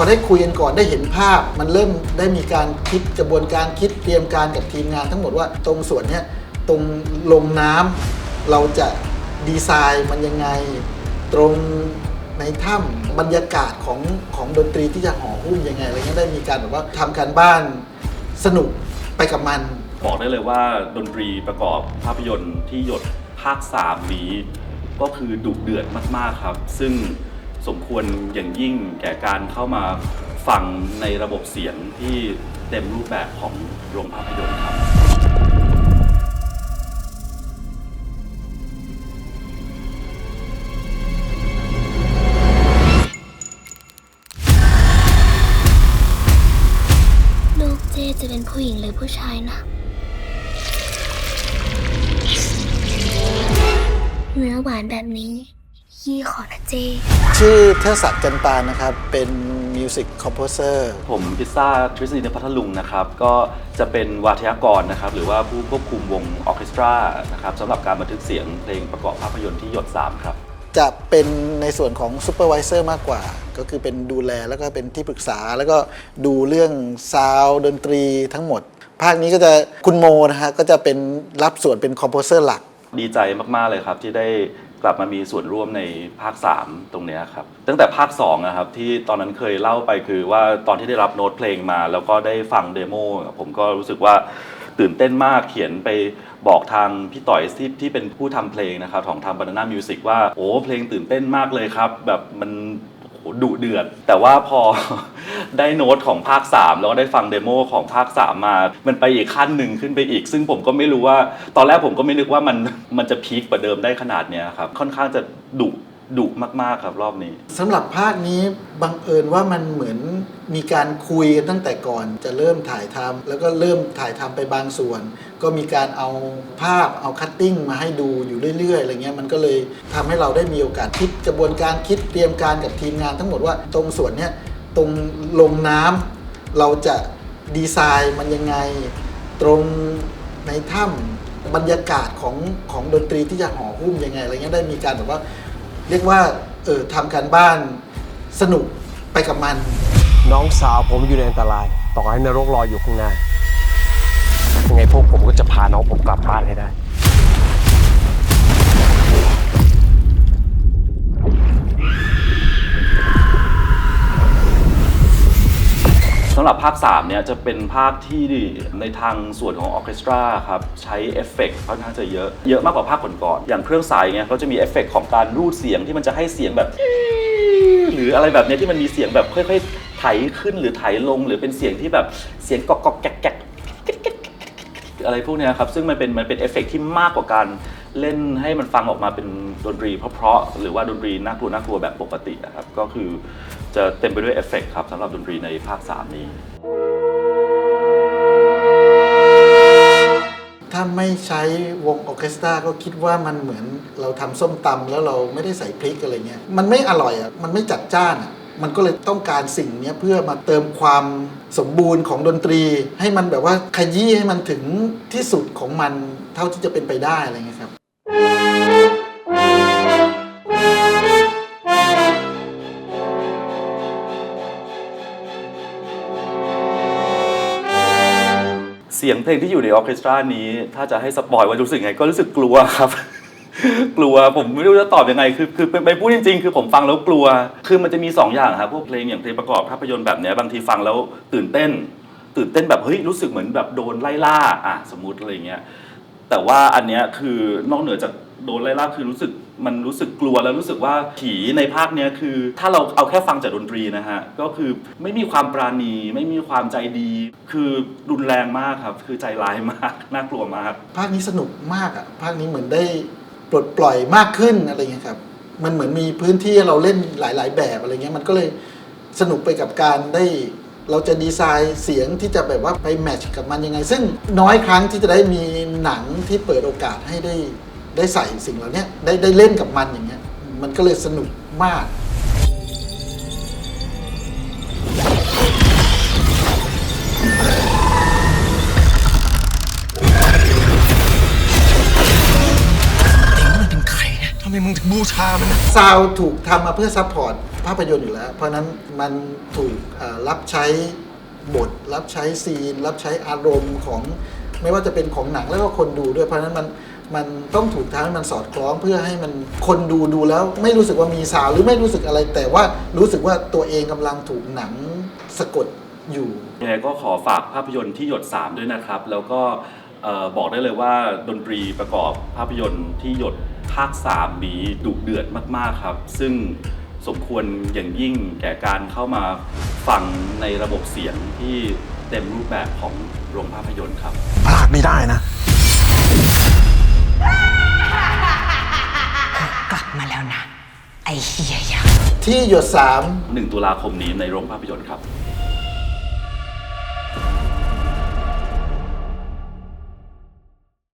พอได้คุยกันก่อนได้เห็นภาพ มันเริ่มได้มีการคิดกระบวนการคิดเตรียมการกับทีมงานทั้งหมดว่าตรงส่วนเนี้ยตรงลงน้ำเราจะดีไซน์มันยังไง ตรงในถ้ำบรรยากาศของของดนตรีที่จะห่อหุ้มยังไงอะไรเงี้ยได้มีการแบบว่าทำการบ้านสนุกไปกับมัน บอกได้เลยว่าดนตรีประกอบภาพยนตร์ที่หยดภาค 3 นี้ ก็คือดุเดือดมาก ๆ ครับ ซึ่ง สมควรอย่างยิ่งแก่การเข้ามาฟังในระบบเสียงที่เต็มรูปแบบของโรงภาพยนตร์ครับลูกเจจะเป็นผู้หญิงหรือผู้ชายนะ เนื้อหวานแบบนี้ ยี่ขอนะเจ ชื่อเทดศักดิ์จันปานนะครับ เป็นมิวสิกคอมโพเซอร์ผมพิซซ่าทฤษฎีในพัทลุงนะครับ ก็จะเป็นวาทยากรนะครับ หรือว่าผู้ควบคุมวงออร์เคสตรานะครับสำหรับการบันทึกเสียงเพลงประกอบภาพยนตร์ที่หยด 3 ครับ จะเป็นในส่วนของซูเปอร์วิเซอร์มากกว่า ก็คือเป็นดูแลแล้วก็เป็นที่ปรึกษาแล้วก็ดูเรื่องซาวด์ดนตรีทั้งหมด ภาคนี้ก็จะคุณโมนะฮะก็จะเป็นรับส่วนเป็นคอมโพเซอร์หลัก ดีใจมาก ๆ เลยครับที่ได้ กลับมามีส่วนร่วมในภาค 3 ตรงเนี้ยครับ ตั้งแต่ภาค2นะครับที่ตอนนั้นเคยเล่าไปคือว่าตอนที่ได้รับโน้ตเพลงมา แล้วก็ได้ฟังเดโมผมก็รู้สึกว่าตื่นเต้นมากเขียนไปบอกทางพี่ต่อยที่ที่เป็นผู้ทำเพลงนะครับของทางบานาน่ามิวสิกว่าโอ้เพลงตื่นเต้นมากเลยครับ แบบมัน ดุเดือด แต่ว่าพอ ได้โน้ตของภาค 3 แล้วก็ได้ฟังเดโมของภาค 3 มา มันไปอีกขั้นหนึ่งขึ้นไปอีก ซึ่งผมก็ไม่รู้ว่า ตอนแรกผมก็ไม่นึกว่ามันมันจะพีคกว่าเดิมได้ขนาดเนี้ยครับ ค่อนข้างจะดุ ดุมากๆครับรอบนี้ สำหรับภาคนี้บังเอิญว่ามันเหมือนมีการคุยกันตั้งแต่ก่อนจะเริ่มถ่ายทำแล้วก็เริ่มถ่ายทำไปบางส่วน ก็มีการเอาภาพเอาคัตติ้งมาให้ดูอยู่เรื่อยๆอะไรเงี้ยมันก็เลยทำให้เราได้มีโอกาสคิดกระบวนการคิดเตรียมการกับทีมงานทั้งหมดว่าตรงส่วนเนี้ยตรงลงน้ำเราจะดีไซน์มันยังไง ตรงในถ้ำบรรยากาศของของดนตรีที่จะห่อหุ้มยังไงอะไรเงี้ยได้มีการแบบว่า เรียกว่าเออทำการบ้านสนุกไปกับมัน น้องสาวผมอยู่ในอันตราย ต่อให้นรกรออยู่ข้างหน้ายังไงพวกผมก็จะพาน้องผมกลับบ้านให้ได้ สำหรับภาค3เนี่ยจะเป็นภาคที่ในทางส่วนของออเคสตราครับใช้เอฟเฟกต์ค่อนข้างจะเยอะ เยอะมากกว่าภาคก่อนๆอย่างเครื่องสายเนี่ยเขาจะมีเอฟเฟกต์ของการรูดเสียงที่มันจะให้เสียงแบบ หรืออะไรแบบเนี้ยที่มันมีเสียงแบบค่อยๆไถขึ้นหรือไถลง หรือเป็นเสียงที่แบบเสียงกอกกอกแกกแกก อะไรพวกเนี้ยครับซึ่งมันเป็นมันเป็นเอฟเฟกต์ที่มากกว่าการเล่นให้มันฟังออกมาเป็นดนตรีเพราะๆหรือว่าดนตรีน่ากลัวน่ากลัวแบบปกตินะครับก็คือจะเต็มไปด้วยเอฟเฟกต์ครับสำหรับดนตรีในภาค 3 นี้ ถ้าไม่ใช้วงออร์เคสตราก็คิดว่ามันเหมือนเราทำส้มตำแล้วเราไม่ได้ใส่พริกอะไรเงี้ยมันไม่อร่อยอะมันไม่จัดจ้านอะ มันก็เลยต้องการสิ่งนี้เพื่อมาเติมความสมบูรณ์ของดนตรี ให้มันแบบว่าขยี้ให้มันถึงที่สุดของมันเท่าที่จะเป็นไปได้อะไรเงี้ยครับเสียงเพลงที่อยู่ในออเคสตรานี้ ถ้าจะให้สปอยว่ารู้สึกไงก็รู้สึกกลัวครับ กลัวผมไม่รู้จะตอบยังไงคือคือไปพูดจริงๆ คือผมฟังแล้วกลัว คือมันจะมีสองอย่างครับพวกเพลงอย่างเพลงประกอบภาพยนตร์แบบเนี้ยบางทีฟังแล้วตื่นเต้น ตื่นเต้นแบบเฮ้ยรู้สึกเหมือนแบบโดนไล่ล่าอะสมมติอะไรเงี้ยแต่ว่าอันเนี้ยคือนอกเหนือจากโดนไล่ล่าคือรู้สึกมันรู้สึกกลัวแล้วรู้สึกว่าผีในภาคเนี้ยคือ ถ้าเราเอาแค่ฟังจากดนตรีนะฮะก็คือไม่มีความปราณี ไม่มีความใจดี คือรุนแรงมากครับ คือใจร้ายมากน่ากลัวมาก ภาคนี้สนุกมากอะภาคนี้เหมือนได้ ปลดปล่อยมากขึ้นอะไรเงี้ยครับ มันเหมือนมีพื้นที่เราเล่นหลาย ๆ แบบอะไรเงี้ยมันก็เลยสนุกไปกับการได้ เราจะดีไซน์เสียงที่จะแบบว่าไปแมทช์กับมันยังไง ซึ่งน้อยครั้งที่จะได้มีหนังที่เปิดโอกาสให้ได้ได้ใส่สิ่งเหล่านี้ได้ได้เล่นกับมันอย่างเงี้ยมันก็เลยสนุกมาก บูชามันนะซาวด์ถูกทำมาเพื่อซัพพอร์ตภาพยนตร์อยู่แล้ว เพราะฉะนั้นมันถูกเอ่อรับใช้บท รับใช้ซีน รับใช้อารมณ์ของไม่ว่าจะเป็นของหนังแล้วก็คนดูด้วยเพราะฉะนั้นมันมันต้องถูกทำให้มันสอดคล้องเพื่อให้มันคนดูดูแล้ว ไม่รู้สึกว่ามีสาวหรือไม่รู้สึกอะไรแต่ว่ารู้สึกว่าตัวเองกำลังถูกหนังสะกดอยู่ ยังไงก็ขอฝากภาพยนตร์ที่หยด 3 ด้วยนะครับ แล้วก็เอ่อบอกได้เลยว่าดนตรีประกอบภาพยนตร์ที่หยดภาค 3 นี้ดุเดือดมากๆครับ ซึ่งสมควรอย่างยิ่งแก่การเข้ามาฟังในระบบเสียงที่เต็มรูปแบบของโรงภาพยนตร์ครับ พลาดไม่ได้นะกลับมาแล้วนะ ไอเฮียยักษ์ที่หยดสาม 1 ตุลาคมนี้ในโรงภาพยนตร์ครับ